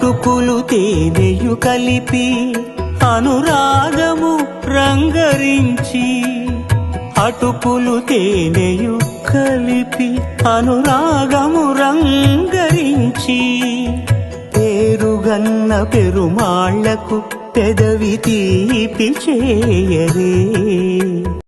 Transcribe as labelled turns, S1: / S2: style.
S1: అటుకులు తేనెయు కలిపి అనురాగము రంగరించి అటుకులు తేనెయు కలిపి అనురాగము రంగరించి పేరుగన్న పెరుమాళ్ళకు పెదవి తీపి చేయరే.